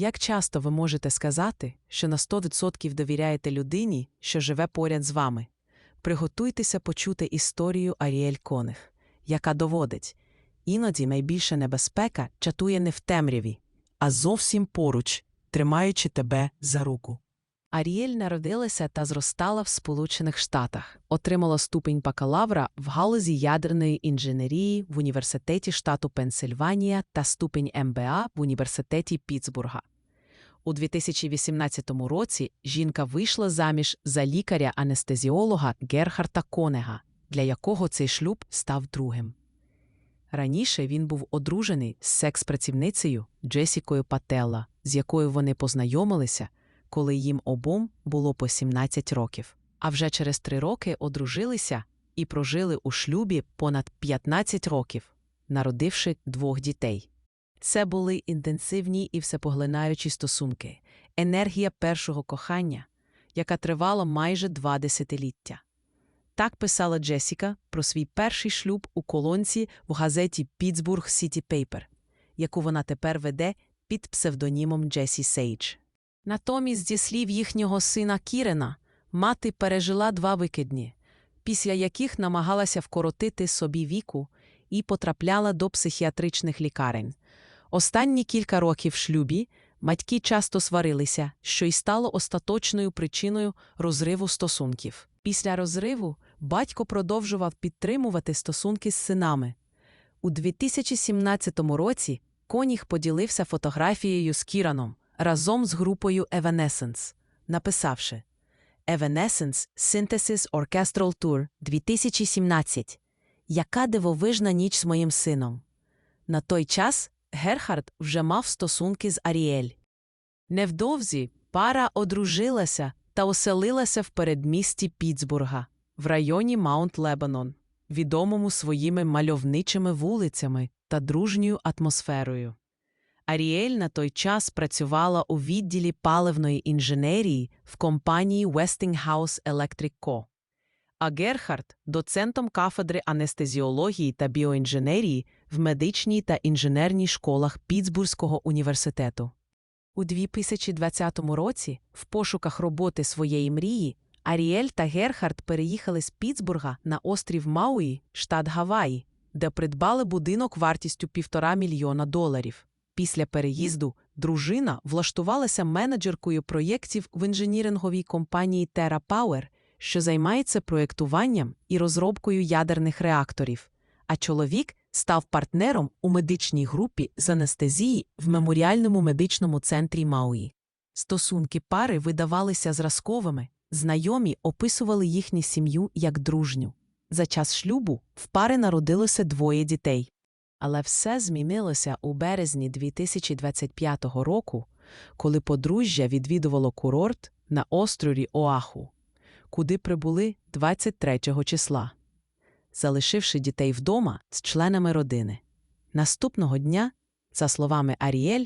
Як часто ви можете сказати, що на 100% довіряєте людині, що живе поряд з вами? Приготуйтеся почути історію Аріель Конех, яка доводить, іноді найбільша небезпека чатує не в темряві, а зовсім поруч, тримаючи тебе за руку. Аріель народилася та зростала в Сполучених Штатах, отримала ступінь бакалавра в галузі ядерної інженерії в університеті штату Пенсильванія та ступінь МБА в університеті Пітсбурга. У 2018 році жінка вийшла заміж за лікаря-анестезіолога Герхарта Конега, для якого цей шлюб став другим. Раніше він був одружений з секс-працівницею Джесікою Пателла, з якою вони познайомилися, коли їм обом було по 17 років. А вже через три роки одружилися і прожили у шлюбі понад 15 років, народивши двох дітей. Це були інтенсивні і всепоглинаючі стосунки, енергія першого кохання, яка тривала майже два десятиліття. Так писала Джесіка про свій перший шлюб у колонці в газеті Pittsburgh City Paper, яку вона тепер веде під псевдонімом Джесі Сейдж. Натомість, зі слів їхнього сина Кірена, мати пережила два викидні, після яких намагалася вкоротити собі віку і потрапляла до психіатричних лікарень. Останні кілька років в шлюбі батьки часто сварилися, що й стало остаточною причиною розриву стосунків. Після розриву батько продовжував підтримувати стосунки з синами. У 2017 році Коніг поділився фотографією з Кіраном разом з групою Evanescence, написавши Evanescence Synthesis Orchestral Tour 2017. Яка дивовижна ніч з моїм сином. На той час Герхард вже мав стосунки з Аріель. Невдовзі пара одружилася та оселилася в передмісті Пітсбурга в районі Маунт Лебанон, відомому своїми мальовничими вулицями та дружньою атмосферою. Аріель на той час працювала у відділі паливної інженерії в компанії Westinghouse Electric Co. А Герхард – доцентом кафедри анестезіології та біоінженерії в медичній та інженерній школах Пітсбурзького університету. У 2020 році, в пошуках роботи своєї мрії, Аріель та Герхард переїхали з Пітсбурга на острів Мауї, штат Гаваї, де придбали будинок вартістю півтора мільйона доларів. Після переїзду дружина влаштувалася менеджеркою проєктів в інженіринговій компанії TerraPower, що займається проєктуванням і розробкою ядерних реакторів, а чоловік став партнером у медичній групі з анестезії в меморіальному медичному центрі Мауї. Стосунки пари видавалися зразковими, знайомі описували їхню сім'ю як дружню. За час шлюбу в пари народилося двоє дітей. Але все змінилося у березні 2025 року, коли подружжя відвідувало курорт на острові Оаху, куди прибули 23 числа, залишивши дітей вдома з членами родини. Наступного дня, за словами Аріель,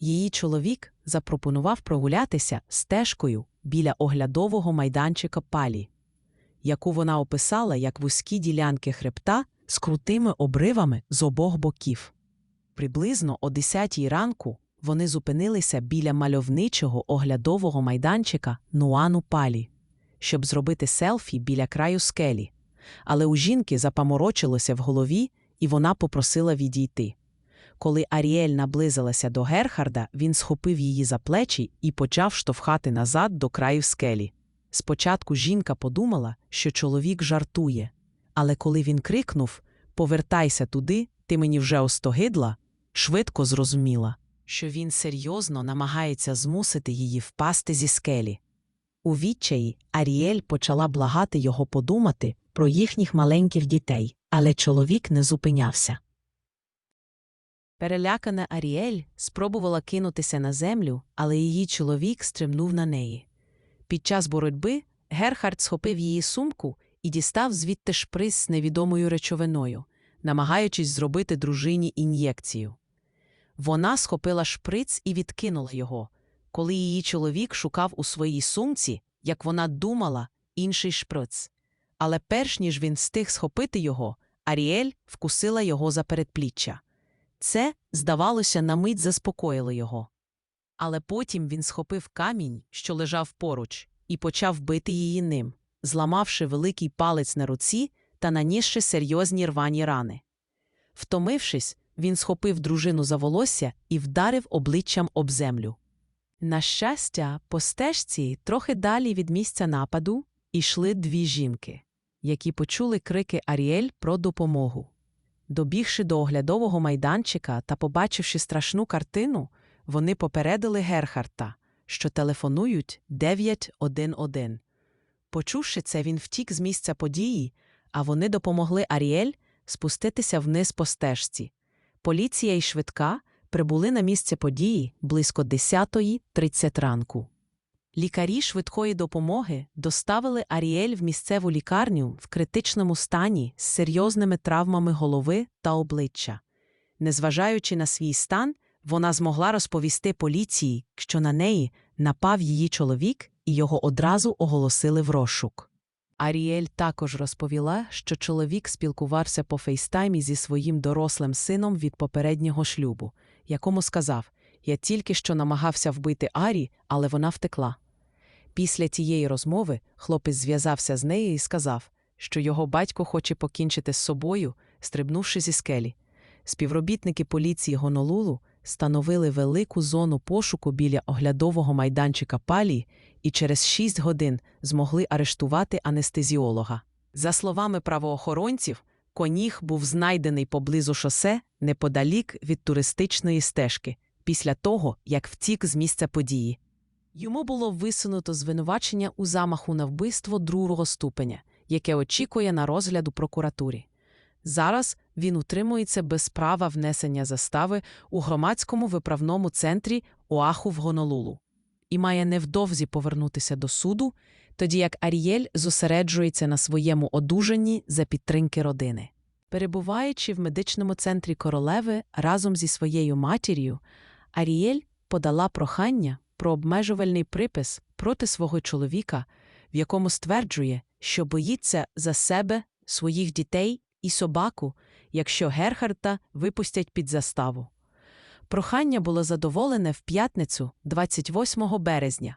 її чоловік запропонував прогулятися стежкою біля оглядового майданчика палі, яку вона описала як вузькі ділянки хребта з крутими обривами з обох боків. Приблизно о 10 ранку вони зупинилися біля мальовничого оглядового майданчика Нуану Палі, щоб зробити селфі біля краю скелі. Але у жінки запаморочилося в голові, і вона попросила відійти. Коли Аріель наблизилася до Герхарда, він схопив її за плечі і почав штовхати назад до краю скелі. Спочатку жінка подумала, що чоловік жартує, але коли він крикнув Повертайся туди, ти мені вже остогидла, швидко зрозуміла, що він серйозно намагається змусити її впасти зі скелі. У відчаї Аріель почала благати його подумати про їхніх маленьких дітей, але чоловік не зупинявся. Перелякана Аріель спробувала кинутися на землю, але її чоловік стримнув на неї. Під час боротьби Герхард схопив її сумку і дістав звідти шприц з невідомою речовиною, намагаючись зробити дружині ін'єкцію. Вона схопила шприц і відкинула його, коли її чоловік шукав у своїй сумці, як вона думала, інший шприц. Але перш ніж він встиг схопити його, Аріель вкусила його за передпліччя. Це, здавалося, на мить заспокоїло його. Але потім він схопив камінь, що лежав поруч, і почав бити її ним, зламавши великий палець на руці та нанісши серйозні рвані рани. Втомившись, він схопив дружину за волосся і вдарив обличчям об землю. На щастя, по стежці, трохи далі від місця нападу, йшли дві жінки, які почули крики Аріель про допомогу. Добігши до оглядового майданчика та побачивши страшну картину, вони попередили Герхарта, що телефонують 911. Почувши це, він втік з місця події, а вони допомогли Аріель спуститися вниз по стежці. Поліція і швидка прибули на місце події близько 10.30 ранку. Лікарі швидкої допомоги доставили Аріель в місцеву лікарню в критичному стані з серйозними травмами голови та обличчя. Незважаючи на свій стан, вона змогла розповісти поліції, що на неї напав її чоловік, і його одразу оголосили в розшук. Аріель також розповіла, що чоловік спілкувався по фейстаймі зі своїм дорослим сином від попереднього шлюбу, якому сказав: Я тільки що намагався вбити Арі, але вона втекла. Після тієї розмови хлопець зв'язався з нею і сказав, що його батько хоче покінчити з собою, стрибнувши зі скелі. Співробітники поліції Гонолулу становили велику зону пошуку біля оглядового майданчика палії і через шість годин змогли арештувати анестезіолога. За словами правоохоронців, коніг був знайдений поблизу шосе неподалік від туристичної стежки, після того, як втік з місця події. Йому було висунуто звинувачення у замаху на вбивство другого ступеня, яке очікує на розгляд у прокуратурі. Зараз він утримується без права внесення застави у громадському виправному центрі Оаху в Гонолулу і має невдовзі повернутися до суду, тоді як Арієль зосереджується на своєму одужанні за підтримки родини. Перебуваючи в медичному центрі королеви разом зі своєю матір'ю, Арієль подала прохання про обмежувальний припис проти свого чоловіка, в якому стверджує, що боїться за себе, своїх дітей і собаку, якщо Герхарта випустять під заставу. Прохання було задоволене в п'ятницю, 28 березня.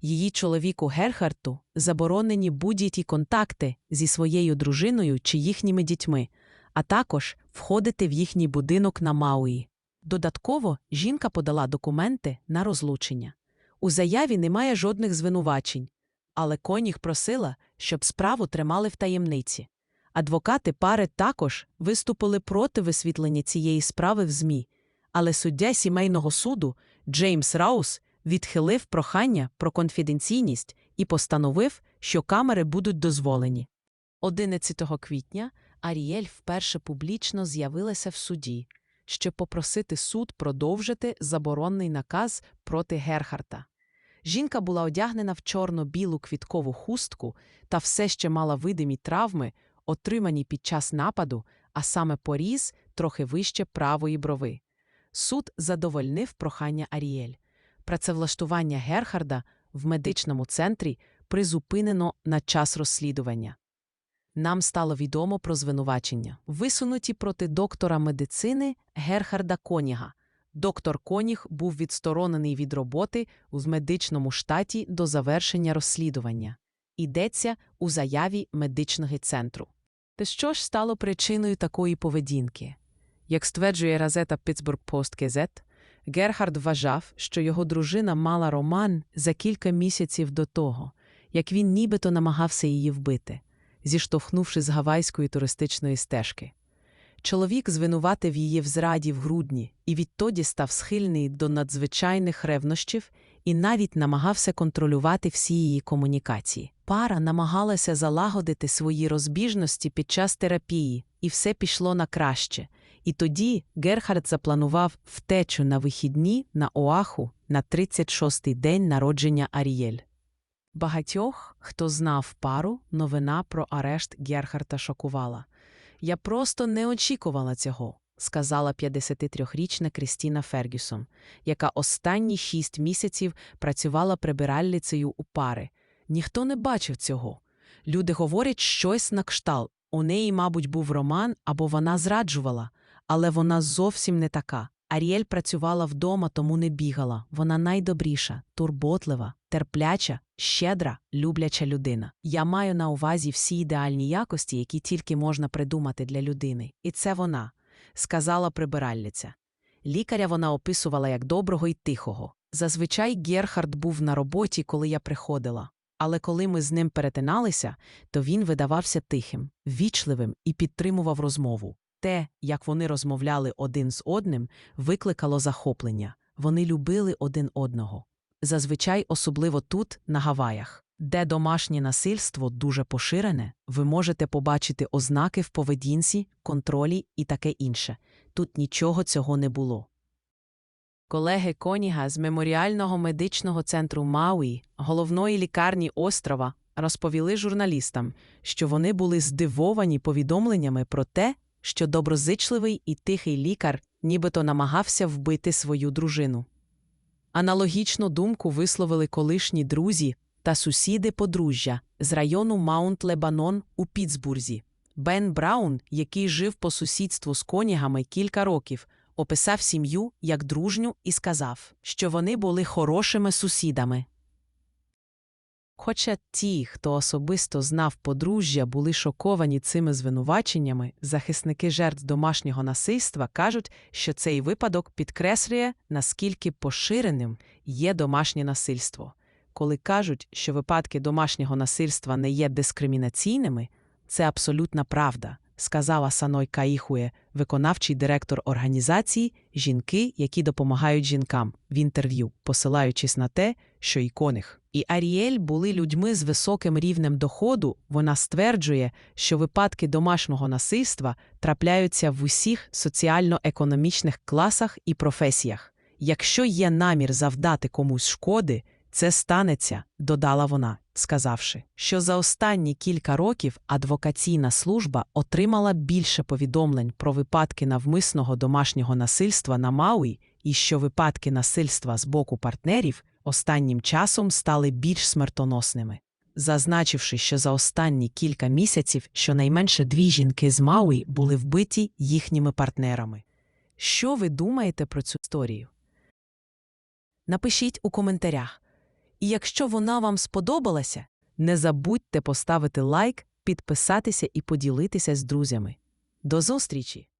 Її чоловіку Герхарту заборонені будь-які контакти зі своєю дружиною чи їхніми дітьми, а також входити в їхній будинок на Мауї. Додатково жінка подала документи на розлучення. У заяві немає жодних звинувачень, але Коніг просила, щоб справу тримали в таємниці. Адвокати пари також виступили проти висвітлення цієї справи в ЗМІ, але суддя сімейного суду Джеймс Раус відхилив прохання про конфіденційність і постановив, що камери будуть дозволені. 11 квітня Аріель вперше публічно з'явилася в суді, щоб попросити суд продовжити заборонний наказ проти Герхарта. Жінка була одягнена в чорно-білу квіткову хустку та все ще мала видимі травми, отримані під час нападу, а саме поріз трохи вище правої брови. Суд задовольнив прохання Аріель. Працевлаштування Герхарда в медичному центрі призупинено на час розслідування. Нам стало відомо про звинувачення, висунуті проти доктора медицини Герхарда Коніга. Доктор Коніг був відсторонений від роботи в медичному штаті до завершення розслідування. Йдеться у заяві медичного центру. Та що ж стало причиною такої поведінки? Як стверджує газета Pittsburgh Post Gazette, Герхард вважав, що його дружина мала роман за кілька місяців до того, як він нібито намагався її вбити, зіштовхнувши з гавайської туристичної стежки. Чоловік звинуватив її в зраді в грудні і відтоді став схильний до надзвичайних ревнощів і навіть намагався контролювати всі її комунікації. Пара намагалася залагодити свої розбіжності під час терапії, і все пішло на краще. І тоді Герхард запланував втечу на вихідні на Оаху на 36-й день народження Арієль. Багатьох, хто знав пару, новина про арешт Герхарда шокувала. Я просто не очікувала цього, сказала 53-річна Крістіна Фергюсон, яка останні шість місяців працювала прибиральницею у пари. Ніхто не бачив цього. Люди говорять щось на кшталт. У неї, мабуть, був роман або вона зраджувала, але вона зовсім не така. Аріель працювала вдома, тому не бігала. Вона найдобріша, турботлива, терпляча, щедра, любляча людина. Я маю на увазі всі ідеальні якості, які тільки можна придумати для людини. І це вона, сказала прибиральниця. Лікаря вона описувала як доброго і тихого. Зазвичай Герхард був на роботі, коли я приходила. Але коли ми з ним перетиналися, то він видавався тихим, вічливим і підтримував розмову. Те, як вони розмовляли один з одним, викликало захоплення. Вони любили один одного. Зазвичай, особливо тут, на Гаваях, де домашнє насильство дуже поширене, ви можете побачити ознаки в поведінці, контролі і таке інше. Тут нічого цього не було. Колеги Коніга з меморіального медичного центру Мауї, головної лікарні острова, розповіли журналістам, що вони були здивовані повідомленнями про те, що доброзичливий і тихий лікар нібито намагався вбити свою дружину. Аналогічну думку висловили колишні друзі та сусіди подружжя з району Маунт-Лебанон у Пітсбурзі. Бен Браун, який жив по сусідству з конігами кілька років, описав сім'ю як дружню і сказав, що вони були хорошими сусідами. Хоча ті, хто особисто знав подружжя, були шоковані цими звинуваченнями, захисники жертв домашнього насильства кажуть, що цей випадок підкреслює, наскільки поширеним є домашнє насильство. Коли кажуть, що випадки домашнього насильства не є дискримінаційними, це абсолютна правда, сказала Саной Каїхує, виконавчий директор організації Жінки, які допомагають жінкам в інтерв'ю, посилаючись на те, що і Коних, і Аріель були людьми з високим рівнем доходу. Вона стверджує, що випадки домашнього насильства трапляються в усіх соціально-економічних класах і професіях. Якщо є намір завдати комусь шкоди, це станеться, додала вона, сказавши, що за останні кілька років адвокаційна служба отримала більше повідомлень про випадки навмисного домашнього насильства на Мауї і що випадки насильства з боку партнерів останнім часом стали більш смертоносними. Зазначивши, що за останні кілька місяців щонайменше дві жінки з Мауї були вбиті їхніми партнерами. Що ви думаєте про цю історію? Напишіть у коментарях. І якщо вона вам сподобалася, не забудьте поставити лайк, підписатися і поділитися з друзями. До зустрічі!